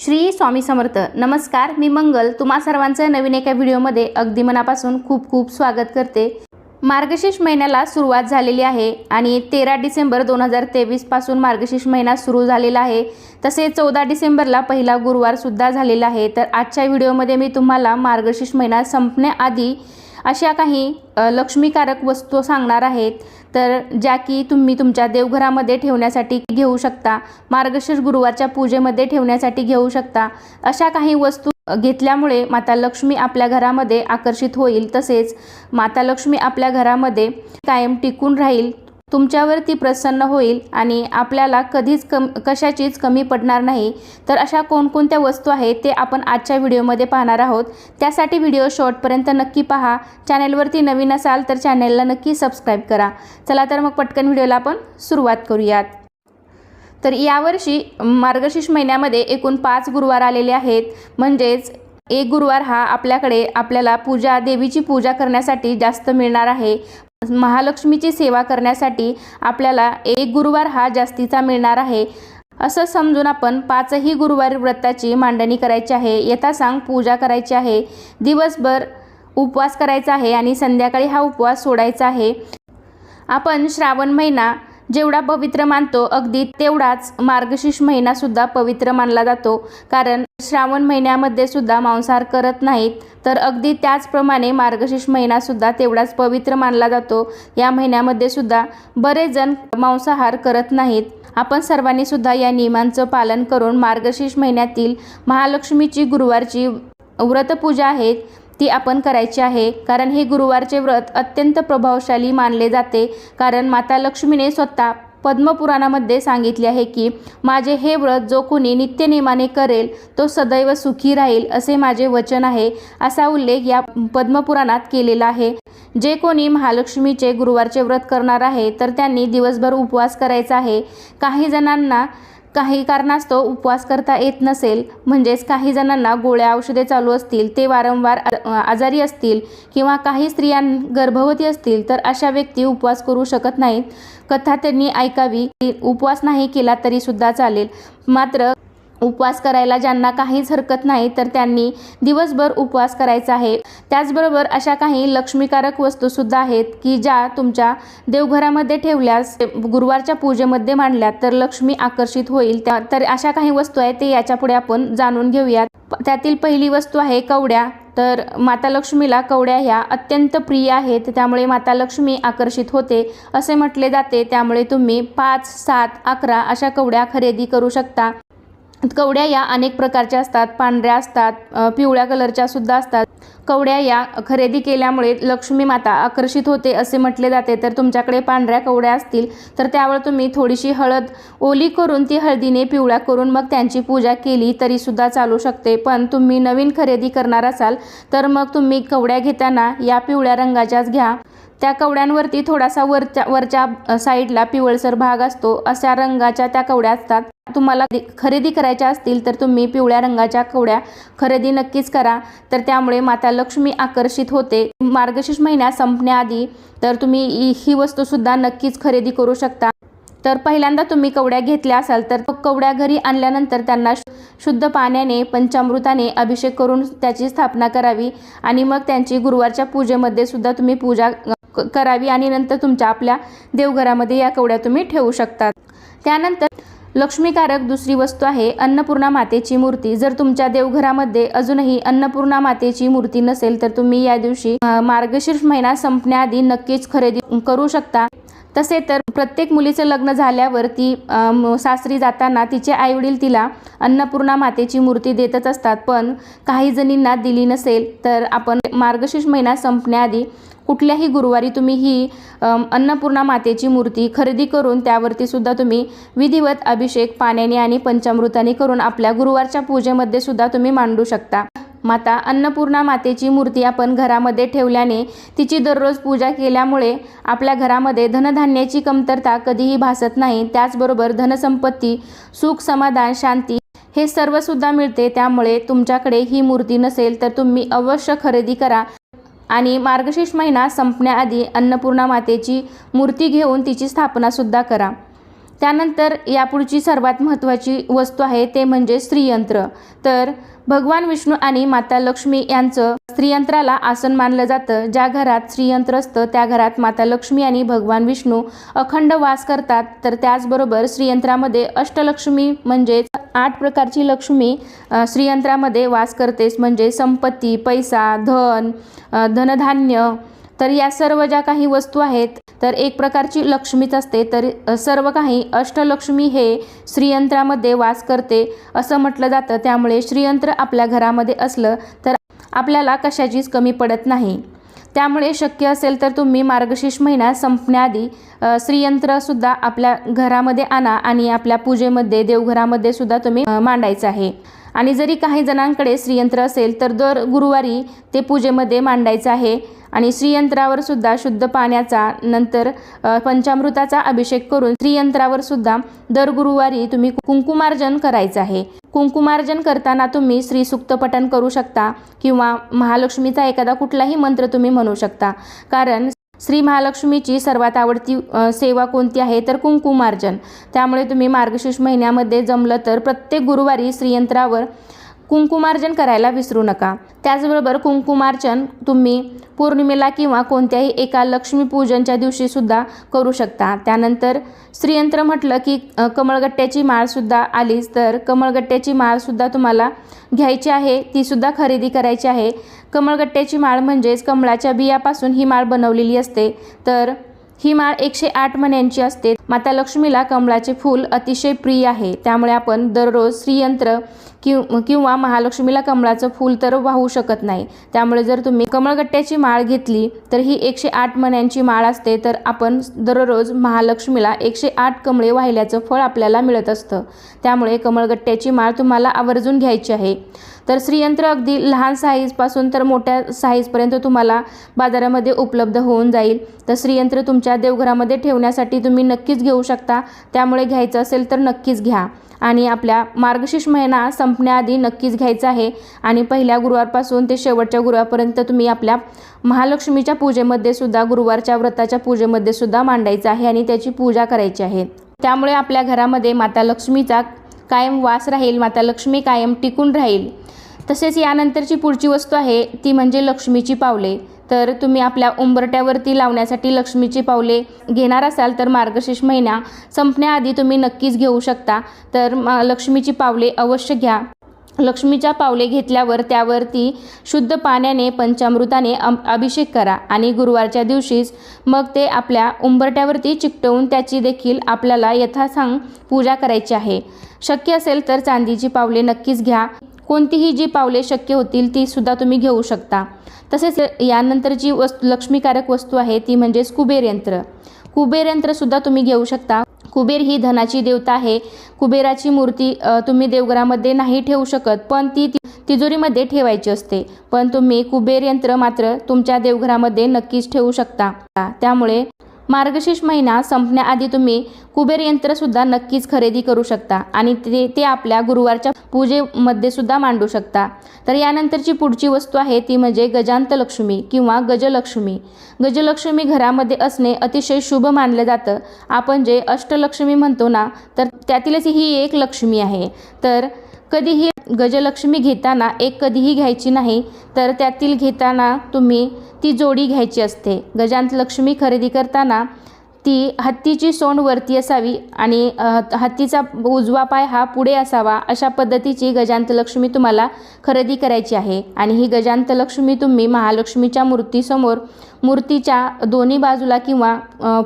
श्री स्वामी समर्थ. नमस्कार मी मंगल. तुम्हा सर्वांचं नवीन एका व्हिडिओमध्ये अगदी मनापासून खूप खूप स्वागत करते. मार्गशीर्ष महिन्याला सुरुवात झालेली आहे आणि तेरा डिसेंबर दोन हजार तेवीसपासून मार्गशीर्ष महिना सुरू झालेला आहे. तसेच चौदा डिसेंबरला पहिला गुरुवारसुद्धा झालेला आहे. तर आजच्या व्हिडिओमध्ये मी तुम्हाला मार्गशीर्ष महिना संपण्याआधी अशा काही लक्ष्मीकारक वस्तू सांगणार आहेत. तर ज्या की तुम्ही तुमच्या देवघरामध्ये ठेवण्यासाठी घेऊ शकता मार्गशीर्ष गुरुवारच्या पूजेमध्ये ठेवण्यासाठी घेऊ शकता. अशा काही वस्तू घेतल्यामुळे माता लक्ष्मी आपल्या घरामध्ये आकर्षित होईल तसेच माता लक्ष्मी आपल्या घरामध्ये कायम टिकून राहील. तुमच्यावर ती प्रसन्न होईल आणि आपल्याला कधीच कम कशाचीच कमी पडणार नाही. तर अशा कोणकोणत्या वस्तू आहेत ते आपण आजच्या व्हिडिओमध्ये पाहणार आहोत. त्यासाठी व्हिडिओ शॉर्टपर्यंत नक्की पहा. चॅनेलवरती नवीन असाल तर चॅनेलला नक्की सबस्क्राईब करा. चला तर मग पटकन व्हिडिओला आपण सुरुवात करूयात. तर यावर्षी मार्गशीर्ष महिन्यामध्ये एकूण पाच गुरुवार आलेले आहेत. म्हणजेच एक गुरुवार हा आपल्याकडे आपल्याला पूजा देवीची पूजा करण्यासाठी जास्त मिळणार आहे. महालक्ष्मीची सेवा करण्यासाठी आपल्याला एक गुरुवार हा जास्तीचा मिळणार आहे. असं समजून आपण पाचही गुरुवार व्रताची मांडणी करायची आहे. यथा सांग पूजा करायची आहे. दिवसभर उपवास करायचा आहे आणि संध्याकाळी हा उपवास सोडायचा आहे. आपण श्रावण महिना जेवढा पवित्र मानतो अगदी तेवढाच मार्गशीर्ष महिनासुद्धा पवित्र मानला जातो. कारण श्रावण महिन्यामध्ये सुद्धा मांसाहार करत नाहीत तर अगदी त्याचप्रमाणे मार्गशीर्ष महिनासुद्धा तेवढाच पवित्र मानला जातो. या महिन्यामध्ये सुद्धा बरेच जण मांसाहार करत नाहीत. आपण सर्वांनी सुद्धा या नियमांचं पालन करून मार्गशीर्ष महिन्यातील महालक्ष्मीची गुरुवारची व्रतपूजा आहे. ती आपण करायची आहे. कारण हे गुरुवारचे व्रत अत्यंत प्रभावशाली मानले जाते. कारण माता लक्ष्मीने स्वतः पद्मपुराणामध्ये सांगितले आहे की माझे हे व्रत जो कोणी नित्यनेमाने करेल तो सदैव सुखी राहील असे माझे वचन आहे. असा उल्लेख या पद्मपुराणात केलेला आहे. जे कोणी महालक्ष्मीचे गुरुवारचे व्रत करणार आहे तर त्यांनी दिवसभर उपवास करायचा आहे. काही जणांना काही कारणास्तव उपवास करता येत नसेल म्हणजेच काही जणांना गोळ्या औषधे चालू असतील ते वारंवार आजारी असतील किंवा काही स्त्रियां गर्भवती असतील तर अशा व्यक्ती उपवास करू शकत नाहीत. कथा त्यांनी ऐकावी उपवास नाही केला तरीसुद्धा चालेल. मात्र उपवास करायला ज्यांना काहीच हरकत नाही तर त्यांनी दिवसभर उपवास करायचा आहे. त्याचबरोबर अशा काही लक्ष्मीकारक वस्तूसुद्धा आहेत की ज्या तुमच्या देवघरामध्ये ठेवल्यास गुरुवारच्या पूजेमध्ये मांडल्या तर लक्ष्मी आकर्षित होईल. त्या तर अशा काही वस्तू आहेत ते याच्यापुढे आपण जाणून घेऊयात. त्यातील पहिली वस्तू आहे कवड्या. तर माता लक्ष्मीला कवड्या ह्या अत्यंत प्रिय आहेत त्यामुळे माता लक्ष्मी आकर्षित होते. असे म्हटले जाते त्यामुळे तुम्ही पाच सात अकरा अशा कवड्या खरेदी करू शकता. कवड्या या अनेक प्रकारच्या असतात पांढऱ्या असतात पिवळ्या कलरच्या सुद्धा असतात. कवड्या या खरेदी केल्यामुळे लक्ष्मी माता आकर्षित होते असे म्हटले जाते. तर तुमच्याकडे पांढऱ्या कवड्या असतील तर त्यावर तुम्ही थोडीशी हळद ओली करून ती हळदीने पिवळ्या करून मग त्यांची पूजा केली तरीसुद्धा चालू शकते. पण तुम्ही नवीन खरेदी करणार असाल तर मग तुम्ही कवड्या घेताना या पिवळ्या रंगाच्याच घ्या. त्या कवड्यांवरती थोडासा वरच्या वरच्या साईडला पिवळसर भाग असतो. अशा रंगाच्या त्या कवड्या असतात. तुम्हाला खरेदी करायच्या असतील तर तुम्ही पिवळ्या रंगाच्या कवड्या खरेदी नक्कीच करा. तर त्यामुळे माता लक्ष्मी आकर्षित होते. मार्गशीर्ष महिना संपण्याआधी तर तुम्ही ही- वस्तूसुद्धा नक्कीच खरेदी करू शकता. तर पहिल्यांदा तुम्ही कवड्या घेतल्या असाल तर कवड्या घरी आणल्यानंतर त्यांना शु- शुद्ध पाण्याने पंचामृताने अभिषेक करून त्याची स्थापना करावी आणि मग त्यांची गुरुवारच्या पूजेमध्ये सुद्धा तुम्ही पूजा करावी आणि नंतर तुमच्या आपल्या देवघरामध्ये या कवड्या तुम्ही ठेवू शकतात त्यानंतर लक्ष्मीकारक दुसरी वस्तू आहे अन्नपूर्णा मातेची मूर्ती. जर तुमच्या देवघरामध्ये अजूनही अन्नपूर्णा मातेची मूर्ती नसेल तर तुम्ही या दिवशी मार्गशीर्ष महिना संपण्याआधी नक्कीच खरेदी करू शकता. तसे तर प्रत्येक मुलीचं लग्न झाल्यावर ती सासरी जाताना तिचे आईवडील तिला अन्नपूर्णा मातेची मूर्ती देतच असतात. पण काही जणींना दिली नसेल तर आपण मार्गशीर्ष महिना संपण्याआधी कुठल्याही गुरुवारी तुम्ही ही अन्नपूर्णा मातेची मूर्ती खरेदी करून त्यावरती सुद्धा तुम्ही विधिवत अभिषेक पाण्याने आणि पंचामृताने करून आपल्या गुरुवारच्या पूजेमध्ये सुद्धा तुम्ही मांडू शकता. माता अन्नपूर्णा मातेची मूर्ती आपण घरामध्ये ठेवल्याने तिची दररोज पूजा केल्यामुळे आपल्या घरामध्ये धनधान्याची कमतरता कधीही भासत नाही. त्याचबरोबर धनसंपत्ती सुख समाधान शांती हे सर्वसुद्धा मिळते. त्यामुळे तुमच्याकडे ही मूर्ती नसेल तर तुम्ही अवश्य खरेदी करा आणि मार्गशीर्ष महिना संपण्याआधी अन्नपूर्णा मातेची मूर्ती घेऊन तिची स्थापनासुद्धा करा. त्यानंतर यापुढची सर्वात महत्त्वाची वस्तू आहे ते म्हणजे स्त्रीयंत्र तर भगवान विष्णू आणि माता लक्ष्मी यांचं स्त्रीयंत्राला आसन मानलं जातं. ज्या घरात स्त्रीयंत्र असतं त्या घरात माता लक्ष्मी आणि भगवान विष्णू अखंड वास करतात. तर त्याचबरोबर श्रीयंत्रामध्ये अष्टलक्ष्मी म्हणजेच आठ प्रकारची लक्ष्मी श्रीयंत्रामध्ये वास करतेस. म्हणजे संपत्ती पैसा धन धनधान्य तर या सर्व ज्या काही वस्तू आहेत तर एक प्रकारची लक्ष्मीच असते. तर सर्व काही अष्टलक्ष्मी हे श्रीयंत्रामध्ये वास करते असं म्हटलं जातं. त्यामुळे श्रीयंत्र आपल्या घरामध्ये असलं तर आपल्याला कशाचीच कमी पडत नाही. त्यामुळे शक्य असेल तर तुम्ही मार्गशीर्ष महिना संपण्याआधी श्रीयंत्रसुद्धा आपल्या घरामध्ये आणा आणि आपल्या पूजेमध्ये देवघरामध्ये सुद्धा तुम्ही मांडायचं आहे. आणि जरी काही जणांकडे श्रीयंत्र असेल तर दर गुरुवारी ते पूजेमध्ये मांडायचं आहे. आणि श्रीयंत्रावर सुद्धा शुद्ध पाण्याचा नंतर पंचामृताचा अभिषेक करून श्रीयंत्रावर सुद्धा दर गुरुवारी तुम्ही कुंकुमार्जन करायचं आहे. कुंकुमार्जन करताना तुम्ही श्रीसुक्त पठण करू शकता किंवा महालक्ष्मीचा एखादा कुठलाही मंत्र तुम्ही म्हणू शकता. कारण श्री महालक्ष्मीची सर्वात आवडती सेवा कोणती आहे? तर कुंकुमार्जन. त्यामुळे तुम्ही मार्गशीर्ष महिन्यामध्ये जमलं तर प्रत्येक गुरुवारी श्रीयंत्रावर कुंकुमार्जन करायला विसरू नका. त्याचबरोबर कुंकुमार्चन तुम्ही पौर्णिमेला किंवा कोणत्याही एका लक्ष्मीपूजनच्या दिवशीसुद्धा करू शकता. त्यानंतर श्रीयंत्र म्हटलं की कमळगट्ट्याची माळसुद्धा आलीच तर कमळगट्ट्याची माळसुद्धा तुम्हाला घ्यायची आहे. तीसुद्धा खरेदी करायची आहे. कमळगट्ट्याची माळ म्हणजेच कमळाच्या बियापासून ही माळ बनवलेली असते. तर ही माळ एकशे आठ महिन्यांची असते. माता लक्ष्मीला कमळाचे फूल अतिशय प्रिय आहे. त्यामुळे आपण दररोज श्रीयंत्र किंव किंवा महालक्ष्मीला कमळाचं फूल तर वाहू शकत नाही. त्यामुळे जर तुम्ही कमळगट्ट्याची माळ घेतली तर ही एकशे आठ मण्यांची माळ असते. तर आपण दररोज महालक्ष्मीला एकशे आठ कमळे वाहिल्याचं फळ आपल्याला मिळत असतं. त्यामुळे कमळगट्ट्याची माळ तुम्हाला आवर्जून घ्यायची आहे. तर श्रीयंत्र अगदी लहान साईजपासून तर मोठ्या साईजपर्यंत तुम्हाला बाजारामध्ये उपलब्ध होऊन जाईल. तर श्रीयंत्र तुमच्या देवघरामध्ये ठेवण्यासाठी तुम्ही नक्कीच घेऊ शकता. त्यामुळे घ्यायचं असेल तर नक्कीच घ्या. आणि आपल्या मार्गशीर्ष महिना संपण्याआधी नक्कीच घ्यायचा आहे. आणि पहिल्या गुरुवारपासून ते शेवटच्या गुरुवारपर्यंत तुम्ही आपल्या महालक्ष्मीच्या पूजेमध्ये सुद्धा गुरुवारच्या व्रताच्या पूजेमध्ये सुद्धा मांडायचं आहे आणि त्याची पूजा करायची आहे. त्यामुळे आपल्या घरामध्ये माता लक्ष्मीचा कायम वास राहील माता लक्ष्मी कायम टिकून राहील. तसेच यानंतरची पुढची वस्तू आहे ती म्हणजे लक्ष्मीची पावले. तर तुम्ही आपल्या उंबरट्यावरती लावण्यासाठी लक्ष्मीची पावले घेणार असाल तर मार्गशीर्ष महिना संपण्याआधी तुम्ही नक्कीच घेऊ शकता. तर लक्ष्मीची पावले अवश्य घ्या. लक्ष्मीच्या पावले घेतल्यावर त्यावरती शुद्ध पाण्याने पंचामृताने अभिषेक करा आणि गुरुवारच्या दिवशीच मग ते आपल्या उंबरट्यावरती चिकटवून त्याची देखील आपल्याला यथासांग पूजा करायची आहे. शक्य असेल तर चांदीची पावले नक्कीच घ्या. कोणतीही जी पावले शक्य होतील ती सुद्धा तुम्ही घेऊ शकता. तसेच यानंतर जी वस्तू लक्ष्मीकारक वस्तू आहे ती म्हणजेच कुबेर यंत्र. कुबेर यंत्रसुद्धा तुम्ही घेऊ शकता. कुबेर ही धनाची देवता आहे. कुबेराची मूर्ती तुम्ही देवघरामध्ये नाही ठेवू शकत पण ती तिजोरीमध्ये ठेवायची असते. पण तुम्ही कुबेर यंत्र मात्र तुमच्या देवघरामध्ये नक्कीच ठेवू शकता. त्यामुळे मार्गशीर्ष महिना संपण्याआधी तुम्ही कुबेर यंत्रसुद्धा नक्कीच खरेदी करू शकता आणि ते ते आपल्या गुरुवारच्या पूजेमध्ये सुद्धा मांडू शकता. तर यानंतरची पुढची वस्तू आहे ती म्हणजे गजांत लक्ष्मी किंवा गजलक्ष्मी. गजलक्ष्मी घरामध्ये असणे अतिशय शुभ मानलं जातं. आपण जे अष्टलक्ष्मी म्हणतो ना तर त्यातीलच ही एक लक्ष्मी आहे. तर कधीही गजलक्ष्मी घेताना एक कधीही घ्यायची नाही तर त्यातील घेताना तुम्ही ती जोडी घ्यायची असते. गजांत लक्ष्मी खरेदी करताना ती हत्तीची सोंड वरती असावी आणि हत्तीचा उजवा पाय हा पुढे असावा अशा पद्धतीची गजांत लक्ष्मी तुम्हाला खरेदी करायची आहे. आणि ही गजांत लक्ष्मी तुम्ही महालक्ष्मीच्या मूर्तीसमोर मूर्तीच्या दोन्ही बाजूला किंवा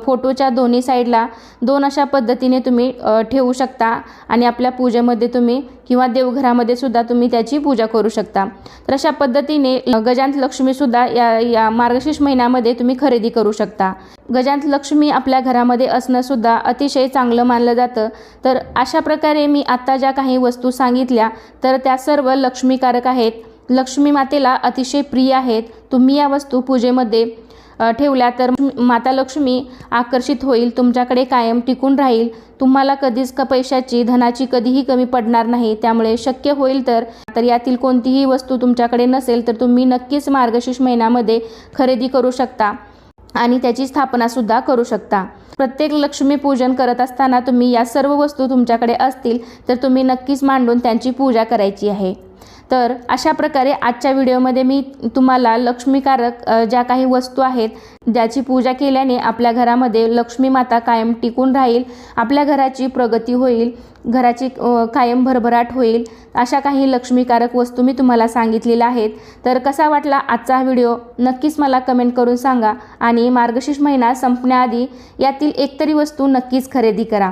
फोटोच्या दोन्ही साईडला दोन अशा पद्धतीने तुम्ही ठेवू शकता. आणि आपल्या पूजेमध्ये तुम्ही किंवा देवघरामध्ये सुद्धा तुम्ही त्याची पूजा करू शकता. तर अशा पद्धतीने गजांत लक्ष्मीसुद्धा या या मार्गशीर्ष महिन्यामध्ये तुम्ही खरेदी करू शकता. गजांत लक्ष्मी आपल्या घरामध्ये असणंसुद्धा अतिशय चांगलं मानलं जातं. तर अशा प्रकारे मी आत्ता ज्या काही वस्तू सांगितल्या तर त्या सर्व लक्ष्मीकारक आहेत. लक्ष्मी मातेला अतिशय प्रिय आहेत. तुम्ही या वस्तू पूजेमध्ये ठेवल्या तर माता लक्ष्मी आकर्षित होईल तुमच्याकडे कायम टिकून राहील. तुम्हाला कधीच का पैशाची धनाची कधीही कमी पडणार नाही. त्यामुळे शक्य होईल तर तर यातील कोणतीही वस्तू तुमच्याकडे नसेल तर तुम्ही नक्कीच मार्गशीर्ष महिन्यामध्ये खरेदी करू शकता आणि त्याची स्थापनासुद्धा करू शकता. प्रत्येक लक्ष्मी पूजन करत असताना तुम्ही या सर्व वस्तू तुमच्याकडे असतील तर तुम्ही नक्कीच मांडून त्यांची पूजा करायची आहे. तर अशा प्रकारे आजच्या व्हिडिओमध्ये मी तुम्हाला लक्ष्मीकारक ज्या काही वस्तू आहेत ज्याची पूजा केल्याने आपल्या घरामध्ये लक्ष्मी माता कायम टिकून राहील आपल्या घराची प्रगती होईल घराची कायम भरभराट होईल अशा काही लक्ष्मीकारक वस्तू मी तुम्हाला सांगितलेल्या आहेत. तर कसा वाटला आजचा हा व्हिडिओ? नक्कीच मला कमेंट करून सांगा आणि मार्गशीर्ष महिना संपण्याआधी यातील एकतरी वस्तू नक्कीच खरेदी करा.